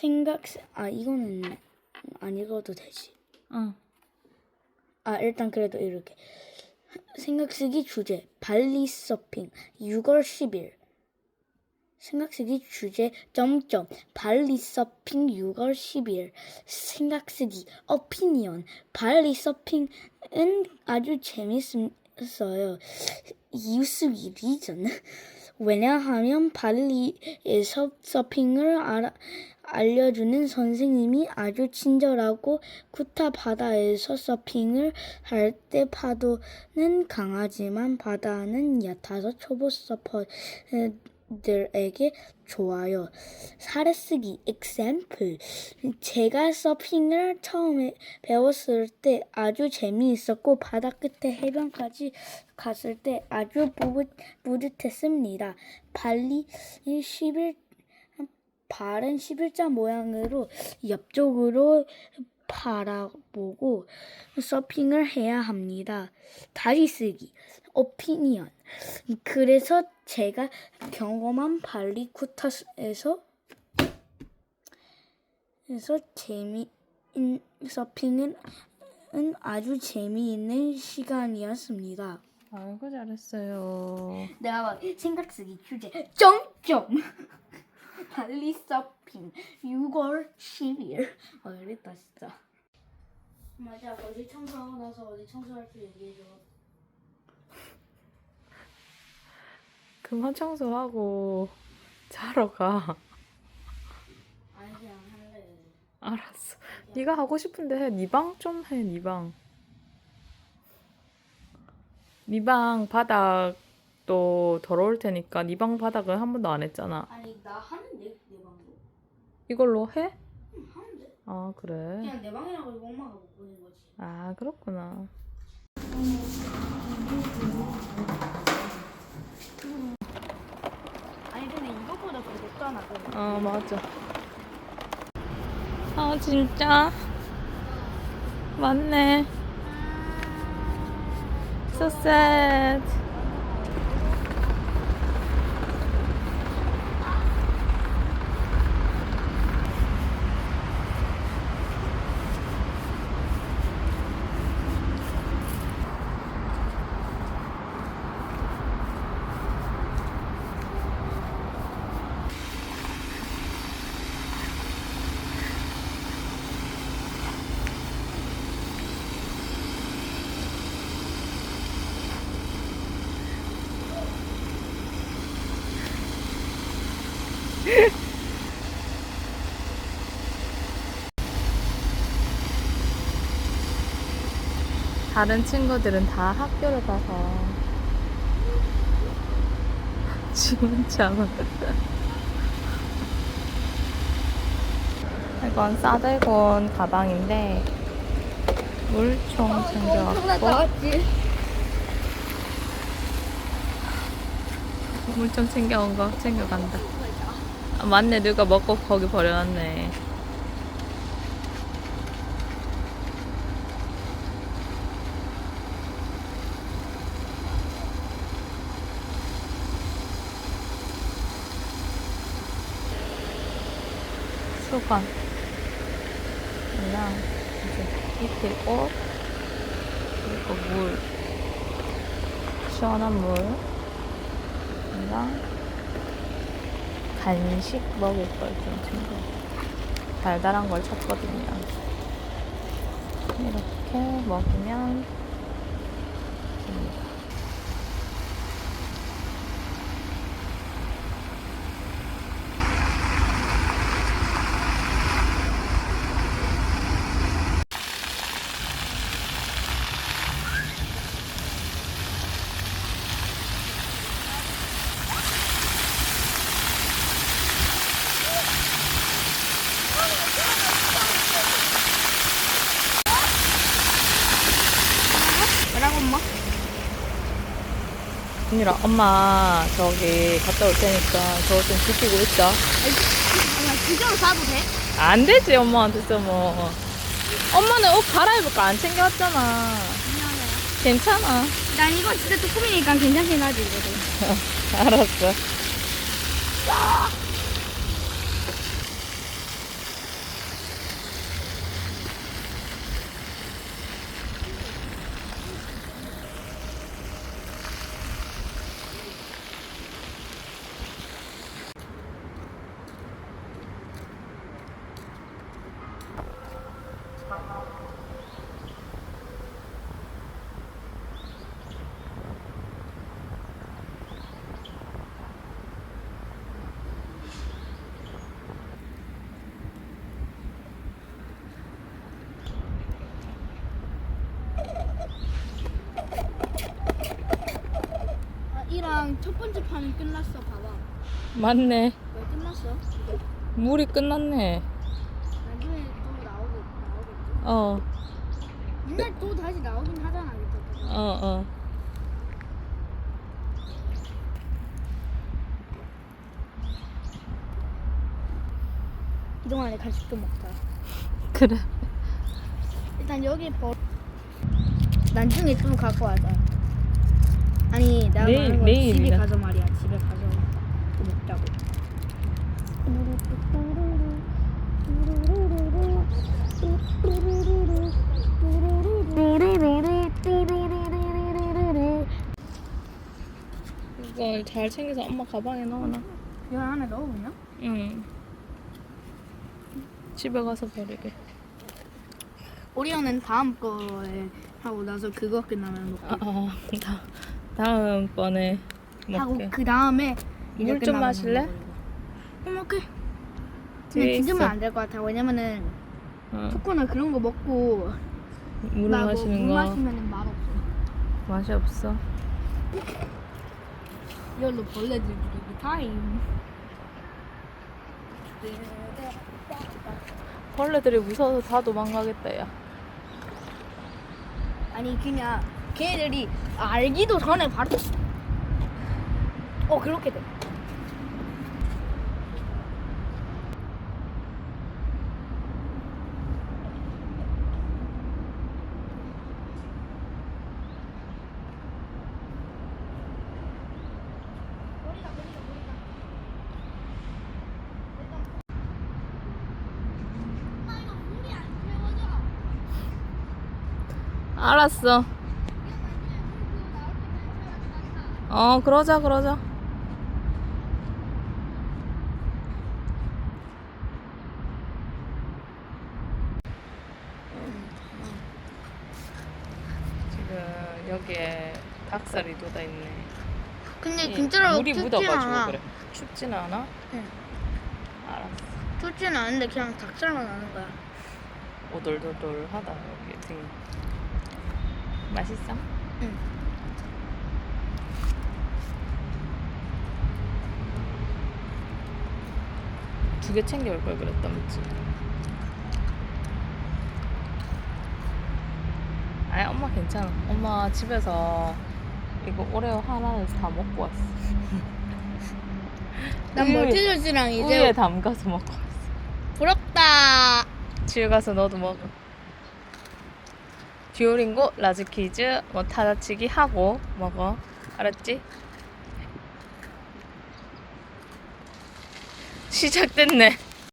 생각 아 이거는 안 읽어도 되지. 어. 아 일단 그래도 이렇게 생각 쓰기 주제 발리 서핑 6월 10일 생각 쓰기 주제 점점 발리 서핑 6월 10일 생각 쓰기 오피니언 발리 서핑은 아주 재밌어요. 이유스위 리전 왜냐하면 발리에서 서핑을 알아, 알려주는 선생님이 아주 친절하고 쿠타 바다에서 서핑을 할 때 파도는 강하지만 바다는 얕아서 초보 서퍼 들에게 좋아요. 사례 쓰기 example 제가 서핑을 처음에 배웠을 때 아주 재미있었고 바다 끝에 해변까지 갔을 때 아주 뿌듯, 뿌듯했습니다. 발리 11 발은 11자 모양으로 옆쪽으로 바라보고 서핑을 해야 합니다. 다시 쓰기. 오피니언. 그래서 제가 경험한 발리 쿠타에서 에서 재미 서핑은 은 아주 재미있는 시간이었습니다. 아이고 잘했어요. 내가 막 생각 쓰기 주제 점점 발리 서핑 6월 10일 어 이랬다 진짜 맞아 어디 청소하고 나서 어디 청소할 때 얘기해줘 그만 청소하고 자러 가. 아니 그냥 할래 알았어. 네가 하고 싶은데 해. 네 방 좀 해. 네 방. 네 방 바닥도 더러울 테니까 네 방 바닥은 한 번도 안 했잖아. 아니 나 하는데 내 방도 이걸로 해? 아 그래. 그냥 내 방이라고 이거 엄마가 못 보는 거지 아 그렇구나. 아니 근데 이거보다 더 높잖아. 아 맞아. 아 진짜 맞네. So sad. 다른 친구들은 다 학교를 가서 진짜 이건 싸들곤 가방인데 물총 챙겨왔고 물총 챙겨온 거 챙겨간다. 아, 맞네. 누가 먹고 거기 버려놨네 수건 이랑 이제 이틀 옷 그리고 물. 시원한 물. 이랑 간식 먹을 걸 좀 챙겨 달달한 걸 찾거든요. 이렇게 먹으면 언니라 엄마 저기 갔다 올 테니까 저거 좀 지키고 있어 그대로 사도 돼? 안 되지 엄마한테서 뭐. 엄마는 옷 갈아입을 거안 챙겨왔잖아. 미안해 괜찮아. 난 이거 진짜 조금이니까 괜찮긴 하지 이거도. 알았어 첫 번째 판은 끝났어. 봐봐. 맞네. 왜 끝났어? 물이 끝났네. 나중에 또 나오겠 나오겠지. 어, 맨날 또 다시 나오긴 하잖아. 어, 어. 이동안에 간식 좀 먹자. 그래. 일단 여기 버. 나중에 좀 갖고 와자. 아니 내가 내일- 말하는 건. 집에 가서 말이야. 집에 가서 또 먹자고. 이걸 잘 챙겨서 엄마 가방에 넣어놔. 이거 안에 넣어보냐? 응. 집에 가서 버리게. 오리오는 다음 거에 하고 나서 그거 끝나면 먹고 아, 아, 다, 다음번에 하고 먹게. 그 다음에 물 좀 마실래? 어 먹게. 뒤에 근데 지금은 있어. 안 될 것 같아. 왜냐면은 어, 초코나 그런 거 먹고 물나뭐 마시는 물 거 마시면은 맛 없어. 맛이 없어. 이걸로 벌레들 죽이기 타임. 벌레들이 무서워서 다 도망가겠다, 야. 아니 그냥 걔네들이 알기도 전에 바로 어 그렇게 돼. 알았어. 어, 그러자, 그러자. 지금 여기에 닭살이 돋아 있네. 근데 이 진짜로 물이 춥진 묻어가지고 않아. 그래. 춥진 않아? 응. 알았어. 춥진 않은데 그냥 닭살만 나는 거야. 오돌도돌하다 여기 등. 맛있어? 응. 두 개 챙겨올 걸 그랬다 맞지? 아니 엄마 괜찮아. 엄마 집에서 이거 오레오 하나를 다 먹고 왔어. 난 우유에- 멀티저스랑 우유에 이제 담가서 먹고 왔어. 부럽다. 집에 가서 너도 먹어. 듀오링고 라즈키즈 뭐 타다치기 하고 먹어. 알았지? 시작됐네.